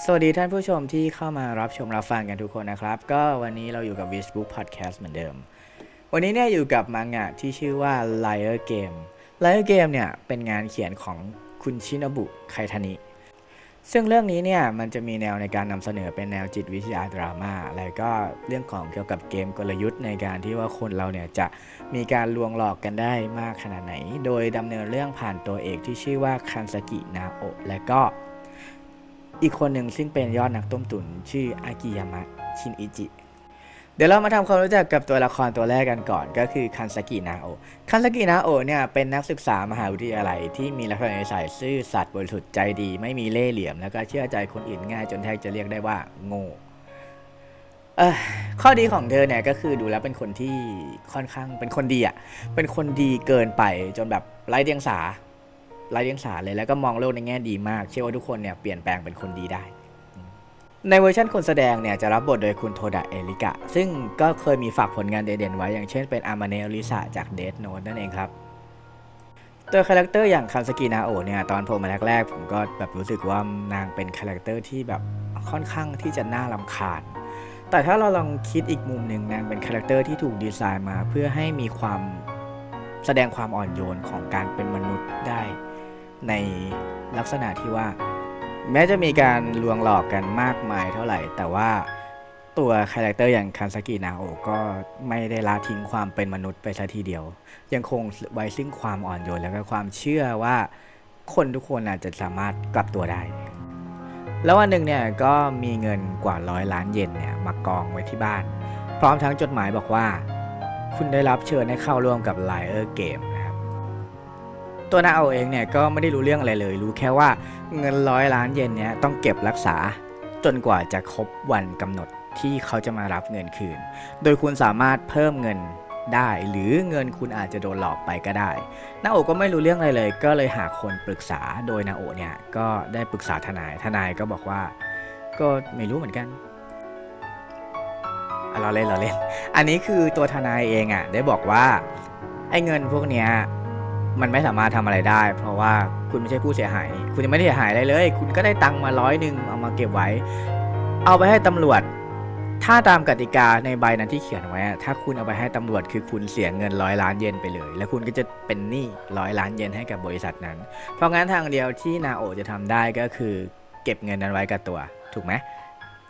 สวัสดีท่านผู้ชมที่เข้ามารับชมรับฟังกันทุกคนนะครับ ก็วันนี้เราอยู่กับ w i s Book Podcast เหมือนเดิม วันนี้เนี่ยอยู่กับมังงะที่ชื่อว่า Liar Game Liar Game เนี่ยเป็นงานเขียนของคุณชินบุไคทานิ ซึ่งเรื่องนี้เนี่ยมันจะมีแนวในการนำเสนอเป็นแนวจิตวิทยาดราม่าแล้วก็เรื่องของเกี่ยวกับเกมกลยุทธ์ในการที่ว่าคนเราเนี่ยจะมีการลวงหลอกกันได้มากขนาดไหน โดยดำเนินเรื่องผ่านตัวเอกที่ชื่อว่าคันสกินาโอะและก็ อีกคนหนึ่งซึ่งเป็นยอดนักต้มตุ๋นชื่ออากิยามะชินอิจิ เดี๋ยวเรามาทำความรู้จักกับตัวละครตัวแรกกันก่อนก็คือคันสกินาโอคันสกินาโอเนี่ยเป็นนักศึกษามหาวิทยาลัยที่มีลักษณะนิสัยซื่อสัตย์บริสุทธิ์ใจดี ไม่มีเล่ห์เหลี่ยม แล้วก็เชื่อใจคนอื่นง่ายจนแทบจะเรียกได้ว่าโง่ข้อดีของเธอเนี่ยก็คือดูแล้วเป็นคนที่ค่อนข้างเป็นคนดีอะ เป็นคนดีเกินไปจนแบบไร้เดียงสา ไร้เดียงสาเลยแล้วก็มองโลกในแง่ดีมากเชื่อว่าทุกคนเนี่ยเปลี่ยนแปลงเป็นคนดีได้ในเวอร์ชันคนแสดงเนี่ยจะรับบทโดยคุณโทดะเอริกะ ซึ่งก็เคยมีฝากผลงานเด่นๆไว้ อย่างเช่นเป็นอามาเนอริสาจากเด n โน e นั่นเองครับ ตัวคาแรคเตอร์อย่างคันสกินาโอเนี่ยตอนผมมาแรกๆ ผมก็แบบรู้สึกว่านางเป็นคาแรคเตอร์ที่แบบค่อนข้างที่จะน่ารำคาญ แต่ถ้าเราลองคิดอีกมุมหนึ่งนางเป็นคาแรคเตอร์ที่ถูกดีไซน์มา เพื่อให้มีความแสดงความอ่อนโยนของการเป็นมนุษย์ได้ ในลักษณะที่ว่า แม้จะมีการลวงหลอกกันมากมายเท่าไหร่ แต่ว่าตัวคาแรคเตอร์อย่างคันสกินาโอก็ไม่ได้ละทิ้งความเป็นมนุษย์ไปซะทีเดียว ยังคงไว้ซึ่งความอ่อนโยนแล้วก็ความเชื่อว่าคนทุกคนอาจจะสามารถกลับตัวได้ แล้ววันหนึ่งเนี่ยก็มีเงินกว่าร้อยล้านเยนเนี่ยมากองไว้ที่บ้าน พร้อมทั้งจดหมายบอกว่า คุณได้รับเชิญให้เข้าร่วมกับ Liar Game นะครับ ตัวนาเอาเองเนี่ยก็ไม่ได้รู้เรื่องอะไรเลย รู้แค่ว่าเงินร้อยล้านเยนเนี่ยต้องเก็บรักษาจนกว่าจะครบวันกำหนดที่เขาจะมารับเงินคืน โดยคุณสามารถเพิ่มเงินได้หรือเงินคุณอาจจะโดนหลอกไปก็ได้ นาโอก็ไม่รู้เรื่องอะไรเลย ก็เลยหาคนปรึกษาโดยนาโอเนี่ยก็ได้ปรึกษาทนายทนายก็บอกว่า ก็ไม่รู้เหมือนกันเราเล่นเราเล่น อันนี้คือตัวทนายเองอะได้บอกว่าไอ้เงินพวกเนี้ย มันไม่สามารถทำอะไรได้ เพราะว่าคุณไม่ใช่ผู้เสียหาย คุณยังไม่ได้เสียหายอะไรเลย คุณก็ได้ตังค์มาร้อยหนึ่งเอามาเก็บไว้ เอาไปให้ตำรวจ ถ้าตามกติกาในใบนั้นที่เขียนไว้ ถ้าคุณเอาไปให้ตำรวจคือคุณเสียเงินร้อยล้านเยนไปเลย แล้วคุณก็จะเป็นหนี้ร้อยล้านเยนให้กับบริษัทนั้น เพราะงั้นทางเดียวที่นาโอจะทำได้ก็คือ เก็บเงินนั้นไว้กับตัว ถูกไหม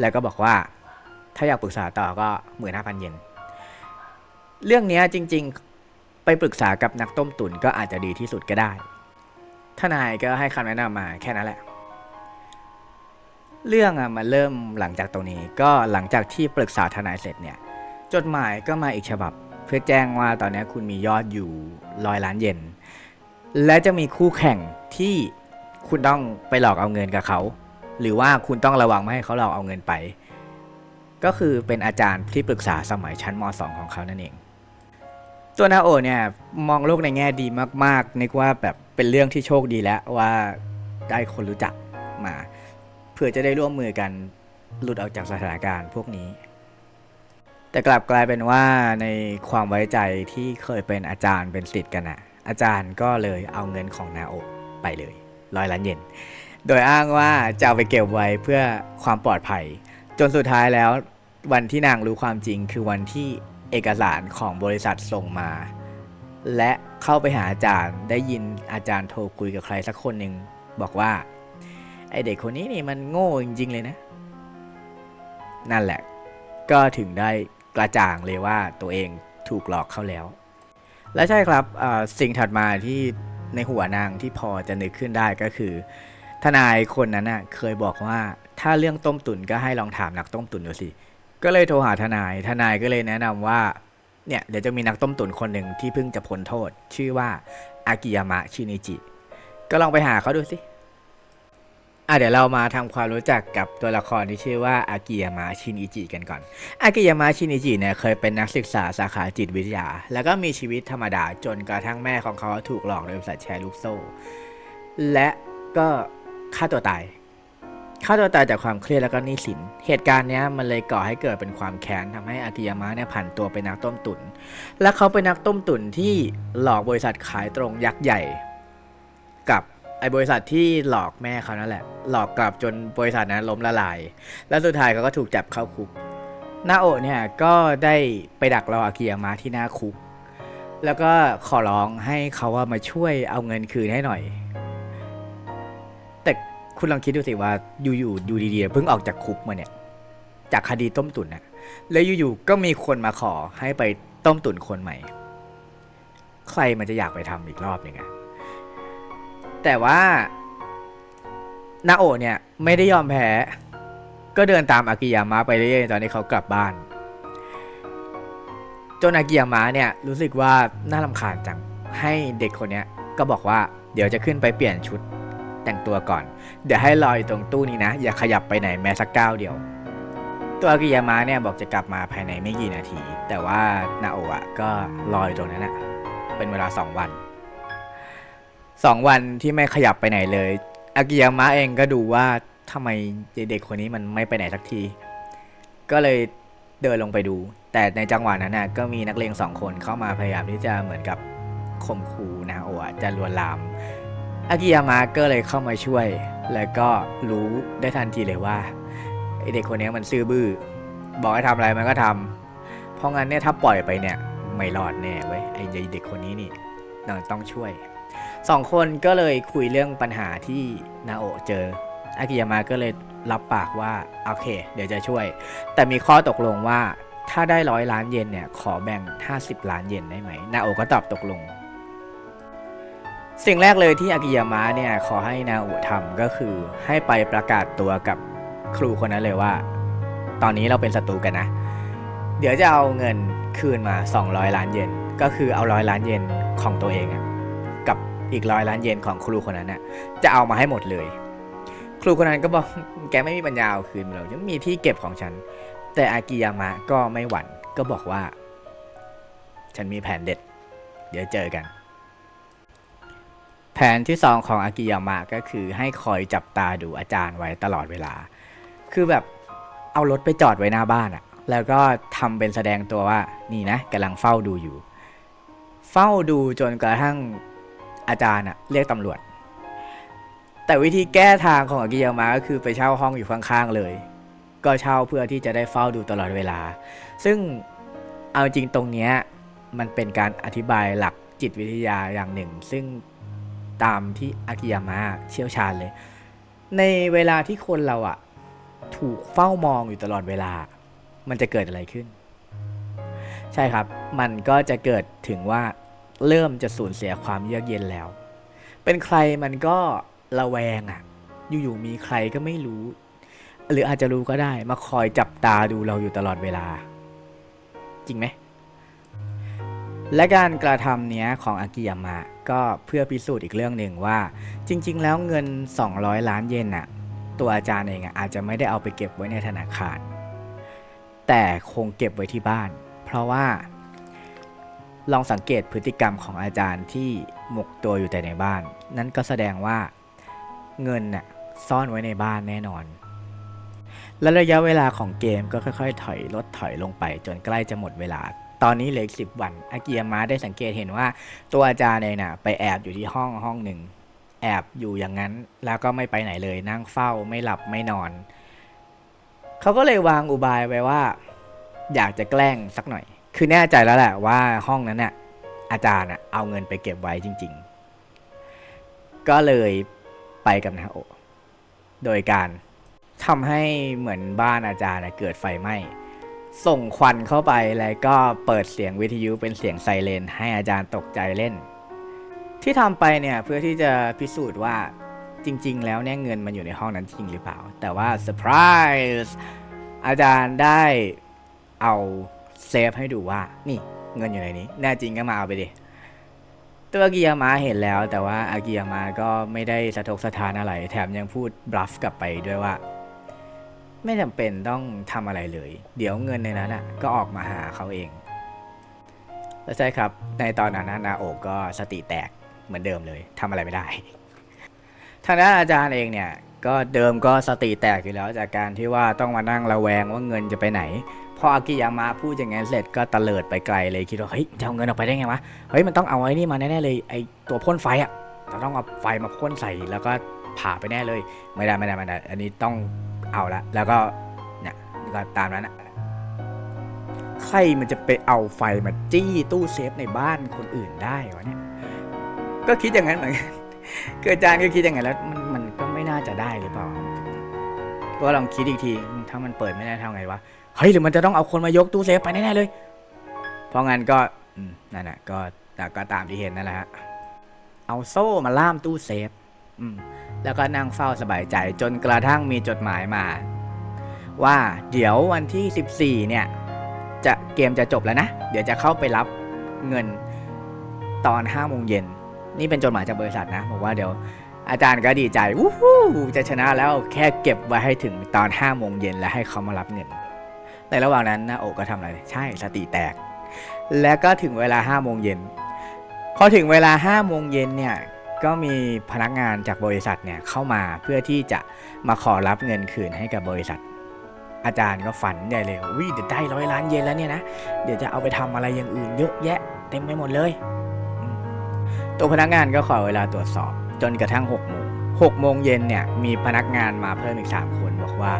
แล้วก็บอกว่า ถ้าอยากปรึกษาต่อก็หมื่นห้าพันเยนเรื่องนี้จริง ๆ ไปปรึกษากับนักต้มตุ๋นก็อาจจะดีที่สุดก็ได้ ทนายก็ให้คำแนะนำมาแค่นั้นแหละ เรื่องอะมันเริ่มหลังจากตรงนี้ก็หลังจากที่ปรึกษาทนายเสร็จเนี่ย จดหมายก็มาอีกฉบับ เพื่อแจ้งว่าตอนนี้คุณมียอดอยู่ร้อยล้านเยนและจะมีคู่แข่งที่คุณต้องไปหลอกเอาเงินกับเขา หรือว่าคุณต้องระวังไม่ให้เขาหลอกเอาเงินไป ก็คือเป็นอาจารย์ที่ปรึกษาสมัยชั้นม .2 ของเขานั่นเอง ตัวนาโอเนี่ยมองโลกในแง่ดีมากๆนึกว่าแบบเป็นเรื่องที่โชคดีแล้วว่าได้คนรู้จักมา เพื่อจะได้ร่วมมือกันหลุดออกจากสถานการณ์พวกนี้ แต่กลับกลายเป็นว่าในความไว้ใจที่เคยเป็นอาจารย์เป็นศิษย์กันอะอาจารย์ก็เลยเอาเงินของนาโอไปเลยร้อยล้านเยนโดยอ้างว่าจะเอาไปเก็บไว้เพื่อความปลอดภัย จนสุดท้ายแล้ววันที่นางรู้ความจริงคือวันที่ เอกสารของบริษัทส่งมา และเข้าไปหาอาจารย์ได้ยินอาจารย์โทรคุยกับใครสักคนหนึ่งบอกว่า ไอเด็กคนนี้นี่มันโง่จริง ๆ เลยนะ นั่นแหละ ก็ถึงได้กระจ่างเลยว่าตัวเองถูกหลอกเข้าแล้ว และใช่ครับสิ่งถัดมาที่ในหัวนางที่พอจะนึกขึ้นได้ก็คือ ทนายคนนั้นน่ะเคยบอกว่าถ้าเรื่องต้มตุ๋นก็ให้ลองถามนักต้มตุ๋นดูสิ ก็เลยโทรหาทนาย ทนายก็เลยแนะนำว่าเนี่ยเดี๋ยวจะมีนักต้มตุ๋นคนหนึ่งที่เพิ่งจะพ้นโทษ ชื่อว่าอากิยามะชินิจิ ก็ลองไปหาเขาดูสิอะเดี๋ยวเรามาทำความรู้จักกับตัวละครที่ชื่อว่าอากิยามะชินิจิกันก่อน อากิยามะชินิจิเนี่ยเคยเป็นนักศึกษาสาขาจิตวิทยา แล้วก็มีชีวิตธรรมดาจนกระทั่งแม่ของเขาถูกหลอกโดยบริษัทแชร์ลูกโซ่ และก็ฆ่าตัวตาย ฆ่าตัวตายจากความเครียดแล้วก็หนี้สิน เหตุการณ์นี้มันเลยก่อให้เกิดเป็นความแค้นทำให้อากิยามะเนี่ยผันตัวเป็นนักต้มตุนและเขาเป็นนักต้มตุ๋นที่หลอกบริษัทขายตรงยักษ์ใหญ่ กับไอ้บริษัทที่หลอกแม่เขานั่นแหละ หลอกกลับจนบริษัทนั้นล้มละลาย แล้วสุดท้ายเขาก็ถูกจับเข้าคุกนาโอเนี่ยก็ได้ไปดักรออากิยามะที่หน้าคุก แล้วก็ขอร้องให้เขาว่ามาช่วยเอาเงินคืนให้หน่อย คุณลองคิดดูสิว่าอยู่ๆอยู่ดีๆเพิ่งออกจากคุกมาเนี่ย จากคดีต้มตุ๋นน่ะแล้วอยู่ๆก็มีคนมาขอให้ไปต้มตุ๋นคนใหม่ ใครมันจะอยากไปทำอีกรอบหนึ่งอะแต่ว่านาโอเนี่ยไม่ได้ยอมแพ้ ก็เดินตามอากิยามะไปเรื่อยๆตอนที่เขากลับบ้านจนอากิยามะเนี่ยรู้สึกว่าน่ารำคาญจังให้เด็กคนเนี้ยก็บอกว่าเดี๋ยวจะขึ้นไปเปลี่ยนชุด แต่งตัวก่อน เดี๋ยวให้รออยู่ตรงตู้นี้นะ อย่าขยับไปไหนแม้สักก้าวเดียว ตัวอากิยามะเนี่ยบอกจะกลับมาภายในไม่กี่นาที แต่ว่านาโอะอะก็รออยู่ตรงนั้นอะเป็นเวลาสองวันสองวันที่ไม่ขยับไปไหนเลย อากิยามะเองก็ดูว่าทำไมเด็กคนนี้มันไม่ไปไหนสักที ก็เลยเดินลงไปดู แต่ในจังหวะนั้นน่ะก็มีนักเลงสองคนเข้ามาพยายามที่จะเหมือนกับข่มขู่นาโอะจะลวนลาม อากิยามะก็เลยเข้ามาช่วย แล้วก็รู้ได้ทันทีเลยว่าไอเด็กคนนี้มันซื่อบื้อ บอกให้ทำอะไรมันก็ทำเพราะงั้นเนี่ยถ้าปล่อยไปเนี่ยไม่รอดแน่เว้ยไอเด็กคนนี้นี่ต้องต้องช่วยสองคนก็เลยคุยเรื่องปัญหาที่นาโอเจอ อากิยามะก็เลยรับปากว่าโอเค เดี๋ยวจะช่วย แต่มีข้อตกลงว่าถ้าได้ร้อยล้านเยนเนี่ยขอแบ่ง 50 ล้านเยนได้ไหมนาโอก็ตอบตกลง สิ่งแรกเลยที่อากิยามะเนี่ยขอให้นาอะทำก็คือให้ไปประกาศตัวกับครูคนนั้นเลยว่า ตอนนี้เราเป็นศัตรูกันนะ เดี๋ยวจะเอาเงินคืนมา 200 ล้านเยนก็คือเอาร้อยล้านเยนของตัวเองอะกับอีกร้อยล้านเยนของครูคนนั้นน่ะจะเอามาให้หมดเลย ครูคนนั้นก็บอกแกไม่มีปัญญาเอาคืนมาหรอกยังมีที่เก็บของฉัน แต่อากิยามะก็ไม่หวั่นก็บอกว่า ฉันมีแผนเด็ด เดี๋ยวเจอกัน แผนที่สองของอากิยามะก็คือให้คอยจับตาดูอาจารย์ไว้ตลอดเวลา คือแบบเอารถไปจอดไว้หน้าบ้านอะแล้วก็ทำเป็นแสดงตัวว่านี่นะกำลังเฝ้าดูอยู่ เฝ้าดูจนกระทั่งอาจารย์อะเรียกตำรวจ แต่วิธีแก้ทางของอากิยามะก็คือไปเช่าห้องอยู่ข้างๆเลย ก็เช่าเพื่อที่จะได้เฝ้าดูตลอดเวลา ซึ่งเอาจริงตรงเนี้ยมันเป็นการอธิบายหลักจิตวิทยาอย่างหนึ่ง ซึ่ง ตามที่อากิยามะเชี่ยวชาญเลย ในเวลาที่คนเราอะถูกเฝ้ามองอยู่ตลอดเวลา มันจะเกิดอะไรขึ้น ใช่ครับ มันก็จะเกิดถึงว่าเริ่มจะสูญเสียความเยือกเย็นแล้ว เป็นใครมันก็ระแวงอะอยู่ๆมีใครก็ไม่รู้ หรืออาจจะรู้ก็ได้ มาคอยจับตาดูเราอยู่ตลอดเวลา จริงไหมและการกระทำเนี้ยของอากิยามะ ก็เพื่อพิสูจน์อีกเรื่องหนึ่งว่า จริง ๆ แล้วเงิน 200 ล้านเยนน่ะตัวอาจารย์เองอาจจะไม่ได้เอาไปเก็บไว้ในธนาคาร แต่คงเก็บไว้ที่บ้าน เพราะว่า ลองสังเกตพฤติกรรมของอาจารย์ที่หมกตัวอยู่แต่ในบ้าน นั่นก็แสดงว่าเงินน่ะซ่อนไว้ในบ้านแน่นอน และระยะเวลาของเกมก็ค่อย ๆ ถอยลดถอยลงไปจนใกล้จะหมดเวลา ตอนนี้เหลืออีกสิบวันอากิยามะได้สังเกตเห็นว่า ตัวอาจารย์เองน่ะไปแอบอยู่ที่ห้องห้องหนึ่ง แอบอยู่อย่างนั้น แล้วก็ไม่ไปไหนเลย นั่งเฝ้าไม่หลับไม่นอน เขาก็เลยวางอุบายไว้ว่า อยากจะแกล้งสักหน่อย คือแน่ใจแล้วแหละว่าห้องนั้นน่ะอาจารย์เอาเงินไปเก็บไว้จริง ๆ ก็เลยไปกับนาโอะโดยการทำให้เหมือนบ้านอาจารย์เกิดไฟไหม้ ส่งควันเข้าไปแล้วก็เปิดเสียงวิทยุเป็นเสียงไซเรนให้อาจารย์ตกใจเล่น ที่ทำไปเนี่ยเพื่อที่จะพิสูจน์ว่าจริง ๆ แล้วเนี่ยเงินมันอยู่ในห้องนั้นจริงหรือเปล่า แต่ว่าเซอร์ไพรส์อาจารย์ได้เอาเซฟให้ดูว่า นี่เงินอยู่ในนี้ แน่จริงก็มาเอาไปดิ ตัวอากิยามะเห็นแล้ว แต่ว่าอากิยามะก็ไม่ได้สะทกสะทานอะไร แถมยังพูดบลัฟกลับไปด้วยว่า ไม่จำเป็นต้องทำอะไรเลย เดี๋ยวเงินในนั้นอะก็ออกมาหาเขาเองและใช่ครับ ในตอนนั้นนาโอกก็สติแตกเหมือนเดิมเลยทำอะไรไม่ได้ ทางด้านอาจารย์เองเนี่ยก็เดิมก็สติแตกอยู่แล้วจากการที่ว่าต้องมานั่งระแวงว่าเงินจะไปไหน พออากิยามะพูดอย่างนั้นเสร็จก็ตะเลิดไปไกลเลยคิดว่าเฮ้ยจะเอาเงินออกไปได้ไงวะเฮ้ยมันต้องเอาไอ้นี่มาแน่ๆเลยไอ้ตัวพ่นไฟอะจะต้องเอาไฟมาพ่นใส่แล้วก็ผ่าไปแน่เลย ไม่ได้ไม่ได้ไม่ได้ อันนี้ต้อง เอาละแล้วก็เนี่ยก็ตามนั้นอะใครมันจะไปเอาไฟมาจี้ตู้เซฟในบ้านคนอื่นได้วะเนี่ยก็คิดอย่างนั้นเหมือนกันคืออาจารย์ก็คิดอย่างนั้นแล้วมันมันก็ไม่น่าจะได้หรือเปล่าก็ลองคิดอีกทีถ้ามันเปิดไม่ได้ทำไงวะเฮ้ยหรือมันจะต้องเอาคนมายกตู้เซฟไปแน่ๆเลย เพราะงั้นก็นั่นแหละก็แต่ก็ตามที่เห็นนั่นแหละฮะเอาโซ่มาล่ามตู้เซฟ อืม แล้วก็นั่งเฝ้าสบายใจจนกระทั่งมีจดหมายมา ว่าเดี๋ยววันที่ 14 เนี่ย จะเกมจะจบแล้วนะ เดี๋ยวจะเข้าไปรับเงินตอน5โมงเย็นนี่เป็นจดหมายจากบริษัทนะบอกว่าเดี๋ยวอาจารย์ก็ดีใจวู้ฮู้จะชนะแล้วแค่เก็บไว้ให้ถึงตอน5โมงเย็นแล้วให้เขามารับเงิน ในระหว่างนั้นนะโอก็ทำอะไร ใช่สติแตก แล้วก็ถึงเวลา5โมงเย็นพอถึงเวลา5โมงเย็นเนี่ย ก็มีพนักงานจากบริษัทเนี่ยเข้ามาเพื่อที่จะมาขอรับเงินคืนให้กับบริษัท อาจารย์ก็ฝันใหญ่เลยวิเดี๋ยวได้ร้อยล้านเยนแล้วเนี่ยนะเดี๋ยวจะเอาไปทำอะไรอย่างอื่นเยอะแยะเต็มไปหมดเลย ตัวพนักงานก็ขอเวลาตรวจสอบจนกระทั่ง6โมง6โมงเย็นเนี่ยมีพนักงานมาเพิ่มอีก 3 คนบอกว่า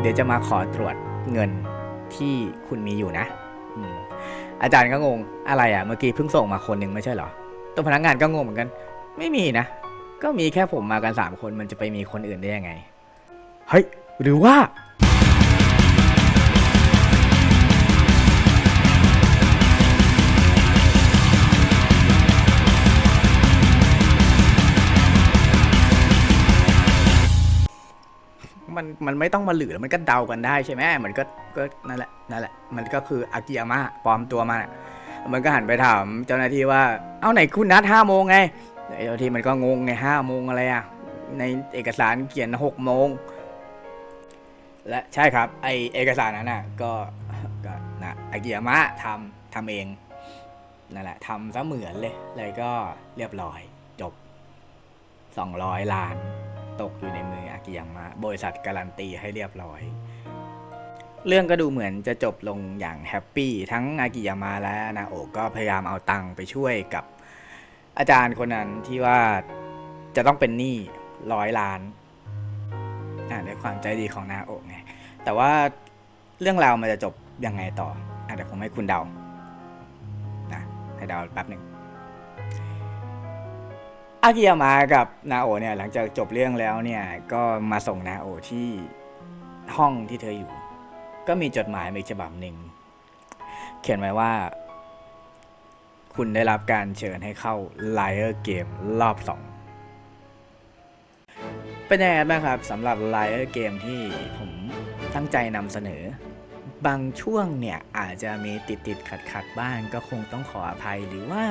เดี๋ยวจะมาขอตรวจเงินที่คุณมีอยู่นะอืมอาจารย์ก็งงอะไรอะเมื่อกี้เพิ่งส่งมาคนหนึ่งไม่ใช่เหรอตัวพนักงานก็งงเหมือนกัน ไม่มีนะ ก็มีแค่ผมมากัน 3 คนมันจะไปมีคนอื่นได้ยังไง เฮ้ย หรือว่า มันมันไม่ต้องมาหลือมันก็เดากันได้ใช่ไหมมันก็ก็นั่นแหละนั่นแหละ มันก็คืออากิยามะปลอมตัวมาน่ะมันก็หันไปถามเจ้าหน้าที่ว่า เอาไหนคุณนัดห้าโมงไง เจ้าหน้าที่มันก็งงไงห้าโมงอะไรอะ ในเอกสารเขียนหกโมง และใช่ครับ ไอเอกสารนั้นน่ะ ก็ก็นะอากิยามะทำทำเองนั่นแหละทำซะเหมือนเลย เลยก็เรียบร้อยจบ 200 ล้าน ตกอยู่ในมืออากิยามะ บริษัทการันตีให้เรียบร้อย เรื่องก็ดูเหมือนจะจบลงอย่างแฮปปี้ ทั้งอากิยามะและนาโอะก็พยายามเอาตังค์ไปช่วยกับ อาจารย์คนนั้นที่ว่าจะต้องเป็นหนี้ร้อยล้านอ่าด้วยความใจดีของนาโอะไงแต่ว่าเรื่องราวมันจะจบยังไงต่ออะเดี๋ยวผมให้คุณเดานะให้เดาแป๊บหนึ่งอากิยามะกับนาโอเนี่ยหลังจากจบเรื่องแล้วเนี่ยก็มาส่งนาโอที่ห้องที่เธออยู่ ก็มีจดหมายมาอีกฉบับหนึ่งเขียนไว้ว่า คุณได้รับการเชิญให้เข้า Liar Game รอบสองเป็นยังไงบ้างครับสำหรับ Liar Game ที่ผมตั้งใจนำเสนอ บางช่วงเนี่ย อาจจะมีติดติดขัดขัดบ้างก็คงต้องขออภัยหรือว่า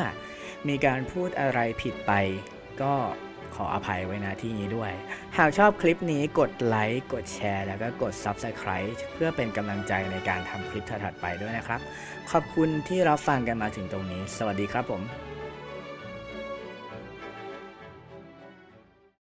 มีการพูดอะไรผิดไปก็ ขออภัยไว้นะที่นี้ด้วย หากชอบคลิปนี้กดไลค์กดแชร์ แล้วก็กด Subscribe เพื่อเป็นกำลังใจในการทำคลิปถัดๆไปด้วยนะครับ ขอบคุณที่รับฟังกันมาถึงตรงนี้ สวัสดีครับผม